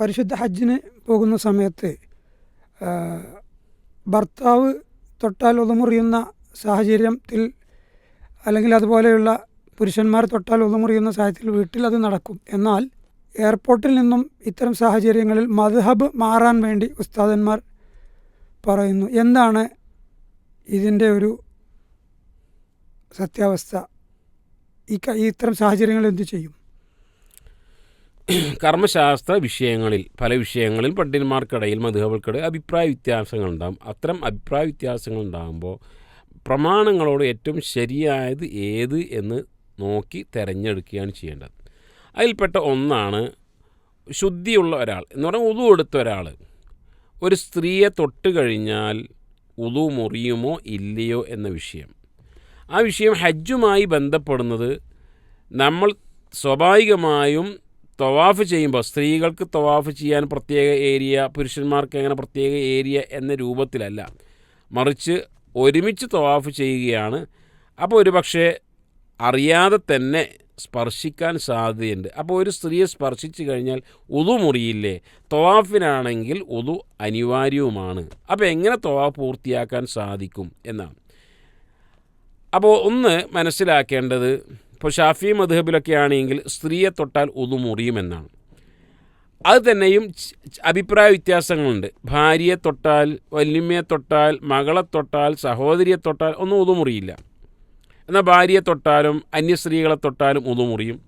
പരിശുദ്ധ ഹജ്ജിന് പോകുന്ന സമയത്ത് ഭർത്താവ് തൊട്ടാൽ ഒതുമുറിയുന്ന സാഹചര്യത്തിൽ അല്ലെങ്കിൽ അതുപോലെയുള്ള പുരുഷന്മാർ തൊട്ടാൽ ഒതുമുറിയുന്ന സാഹചര്യത്തിൽ വീട്ടിൽ അത് നടക്കും. എന്നാൽ എയർപോർട്ടിൽ നിന്നും ഇത്തരം സാഹചര്യങ്ങളിൽ മദ്ഹബ് മാറാൻ വേണ്ടി ഉസ്താദന്മാർ പറയുന്നു. എന്താണ് ഇതിന്റെ ഒരു സത്യാവസ്ഥ? ഈ ഇത്തരം സാഹചര്യങ്ങൾ എന്തു ചെയ്യും? കർമ്മശാസ്ത്ര വിഷയങ്ങളിൽ പല വിഷയങ്ങളിൽ പണ്ഡിതന്മാർക്കിടയിൽ മധുഹബൾക്കിടയിൽ അഭിപ്രായ വ്യത്യാസങ്ങൾ ഉണ്ടാകും അത്തരം അഭിപ്രായ വ്യത്യാസങ്ങൾ ഉണ്ടാകുമ്പോൾ പ്രമാണങ്ങളോട് ഏറ്റവും ശരിയായത് ഏത് എന്ന് നോക്കി തിരഞ്ഞെടുക്കുകയാണ് ചെയ്യേണ്ടത്. അതിൽപ്പെട്ട ഒന്നാണ് ശുദ്ധിയുള്ള ഒരാൾ. എന്ന് പറഞ്ഞാൽ ഉതു എടുത്ത ഒരാൾ ഒരു സ്ത്രീയെ തൊട്ട് കഴിഞ്ഞാൽ ഉതു മുറിയുമോ ഇല്ലയോ എന്ന വിഷയം. ആ വിഷയം ഹജ്ജുമായി ബന്ധപ്പെടുന്നത് നമ്മൾ സ്വാഭാവികമായും തവാഫ് ചെയ്യുമ്പോൾ സ്ത്രീകൾക്ക് തവാഫ് ചെയ്യാൻ പ്രത്യേക ഏരിയ പുരുഷന്മാർക്ക് അങ്ങനെ പ്രത്യേക ഏരിയ എന്ന രൂപത്തിലല്ല. മറിച്ച് ഒരുമിച്ച് തവാഫ് ചെയ്യുകയാണ്. അപ്പോൾ ഒരു പക്ഷേ അറിയാതെ തന്നെ സ്പർശിക്കാൻ സാധ്യതയുണ്ട്. അപ്പോൾ ഒരു സ്ത്രീയെ സ്പർശിച്ചു കഴിഞ്ഞാൽ ഉതു മുറിയില്ലേ? തവാഫിനാണെങ്കിൽ ഉതു അനിവാര്യവുമാണ്. അപ്പോൾ എങ്ങനെ തവാഫ് പൂർത്തിയാക്കാൻ സാധിക്കും എന്നാണ്. അപ്പോൾ ഒന്ന് മനസ്സിലാക്കേണ്ടത് ഇപ്പോൾ ഷാഫി മധുഹബിലൊക്കെ ആണെങ്കിൽ സ്ത്രീയെ തൊട്ടാൽ ഒതു മുറിയുമെന്നാണ് അത് തന്നെയും അഭിപ്രായ വ്യത്യാസങ്ങളുണ്ട്. ഭാര്യയെ തൊട്ടാൽ വല്യമ്മയെ തൊട്ടാൽ മകളെ തൊട്ടാൽ സഹോദരിയെ തൊട്ടാൽ ഒന്നും ഉതുമുറിയില്ല. എന്നാൽ ഭാര്യയെ തൊട്ടാലും അന്യ സ്ത്രീകളെ തൊട്ടാലും ഉതുമുറിയും.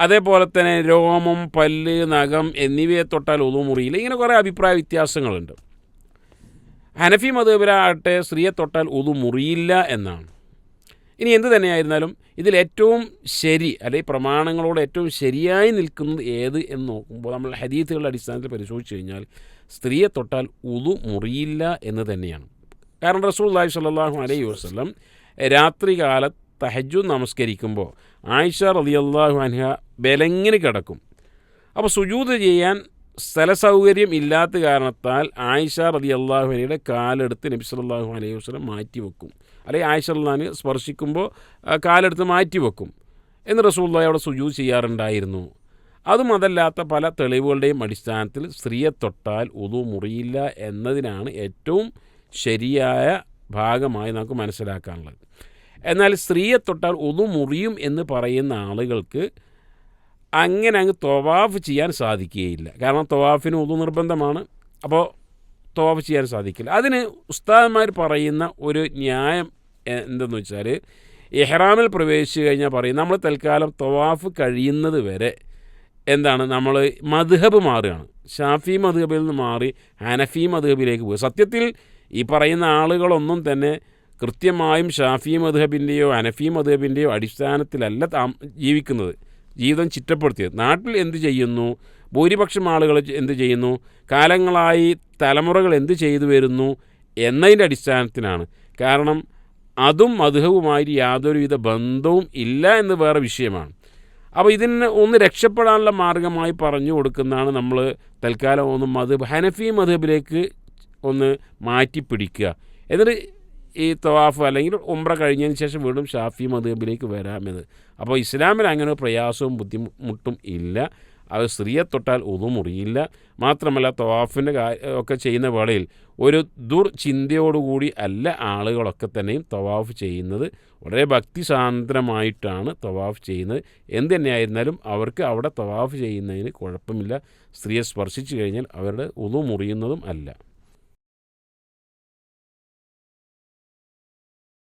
അതേപോലെ തന്നെ രോമം പല്ല് നഖം എന്നിവയെ തൊട്ടാൽ ഉതുമുറിയില്ല. ഇങ്ങനെ കുറേ അഭിപ്രായ വ്യത്യാസങ്ങളുണ്ട്. ഹനഫി മതബരാകട്ടെ സ്ത്രീയെ തൊട്ടാൽ ഉതുമുറിയില്ല എന്നാണ്. ഇനി എന്ത് തന്നെയായിരുന്നാലും ഇതിൽ ഏറ്റവും ശരി അല്ലെങ്കിൽ പ്രമാണങ്ങളോട് ഏറ്റവും ശരിയായി നിൽക്കുന്നത് ഏത് എന്ന് നോക്കുമ്പോൾ നമ്മൾ ഹദീത്തുകളുടെ അടിസ്ഥാനത്തിൽ പരിശോധിച്ച് കഴിഞ്ഞാൽ സ്ത്രീയെ തൊട്ടാൽ ഉതു മുറിയില്ല എന്ന് തന്നെയാണ്. കാരണം റസൂൽ അള്ളാഹി സ്വല്ലല്ലാഹു അലൈഹി വസല്ലം രാത്രികാല തഹജു നമസ്കരിക്കുമ്പോൾ ആയിഷ റളിയല്ലാഹു അൻഹ ബലങ്ങിന് കിടക്കും. അപ്പോൾ സുജൂത് ചെയ്യാൻ സ്ഥല സൗകര്യം ഇല്ലാത്ത കാരണത്താൽ ആയിഷ റതി അള്ളാഹുനയുടെ കാലെടുത്ത് നബി സല്ലല്ലാഹു അലൈഹി വസ്ലം മാറ്റി വെക്കും. അല്ലെങ്കിൽ ആയിഷ അള്ളഹാന് സ്പർശിക്കുമ്പോൾ കാലെടുത്ത് മാറ്റി വെക്കും എന്ന് റസൂള്ള അവിടെ സുജൂ ചെയ്യാറുണ്ടായിരുന്നു. അതും അതല്ലാത്ത പല തെളിവുകളുടെയും അടിസ്ഥാനത്തിൽ സ്ത്രീയെ തൊട്ടാൽ ഉതു മുറിയില്ല എന്നതിനാണ് ഏറ്റവും ശരിയായ ഭാഗമായി നമുക്ക് മനസ്സിലാക്കാനുള്ളത്. എന്നാൽ സ്ത്രീയെ തൊട്ടാൽ ഉതു മുറിയും എന്ന് പറയുന്ന ആളുകൾക്ക് അങ്ങനെ അങ്ങ് തൊവാഫ് ചെയ്യാൻ സാധിക്കുകയില്ല. കാരണം തൊവാഫിന് ഉതു നിർബന്ധമാണ്. അപ്പോൾ തൊവാഫ് ചെയ്യാൻ സാധിക്കില്ല. അതിന് ഉസ്താദന്മാർ പറയുന്ന ഒരു ന്യായം എന്തെന്ന് വെച്ചാൽ ഇഹ്റാമിൽ പ്രവേശിച്ചു കഴിഞ്ഞാൽ പറയും നമ്മൾ തൽക്കാലം തൊവാഫ് കഴിയുന്നത് വരെ എന്താണ് നമ്മൾ മധുഹബ് മാറുകയാണ്. ഷാഫി മധുഹബിൽ നിന്ന് മാറി ഹനഫി മധുഹബിലേക്ക് പോയി. സത്യത്തിൽ ഈ പറയുന്ന ആളുകളൊന്നും തന്നെ കൃത്യമായും ഷാഫി മധുഹബിന്റെയോ ഹനഫി മധുഹബിന്റെയോ അടിസ്ഥാനത്തിലല്ല താ ജീവിക്കുന്നത്. ജീവിതം ചിട്ടപ്പെടുത്തിയത്. നാട്ടിൽ എന്ത് ചെയ്യുന്നു? ഭൂരിപക്ഷം ആളുകൾ എന്ത് ചെയ്യുന്നു? കാലങ്ങളായി തലമുറകൾ എന്ത് ചെയ്തു വരുന്നു? എന്നതിന്റെ അടിസ്ഥാനത്തിലാണ് കാരണം അതും മധുഹവുമായി യാതൊരുവിധ ബന്ധവും ഇല്ല എന്ന് വേറെ വിഷയമാണ്. അപ്പോൾ ഇതിന് ഒന്ന് രക്ഷപ്പെടാനുള്ള മാർഗമായി പറഞ്ഞു കൊടുക്കുന്നതാണ് നമ്മൾ തൽക്കാലം ഒന്ന് മധുബ് ഹനഫി മധുബിലേക്ക് ഒന്ന് മാറ്റി പിടിക്കുക എന്നിട്ട് ഈ തവാഫ് അല്ലെങ്കിൽ ഉംറ കഴിഞ്ഞതിന് ശേഷം വീണ്ടും ഷാഫി മധുബിലേക്ക് വരാമെന്ന്. അപ്പോൾ ഇസ്ലാമിൽ അങ്ങനെ പ്രയാസവും ബുദ്ധിമുട്ടും ഇല്ല. അത് സ്ത്രീയെ തൊട്ടാൽ ഒതുമുറിയില്ല മാത്രമല്ല തവാഫിന്റെ ഒക്കെ ചെയ്യുന്ന വേളയിൽ ഒരു ദുർചിന്തയോടുകൂടി അല്ല ആളുകളൊക്കെ തന്നെയും തവാഫ് ചെയ്യുന്നത്. വളരെ ഭക്തിസാന്ദ്രമായിട്ടാണ് തവാഫ് ചെയ്യുന്നത്. എന്ത് തന്നെയായിരുന്നാലും അവർക്ക് അവിടെ തവാഫ് ചെയ്യുന്നതിന് കുഴപ്പമില്ല. സ്ത്രീയെ സ്പർശിച്ചു കഴിഞ്ഞാൽ അവരുടെ ഉതു മുറിയുന്നതും അല്ല.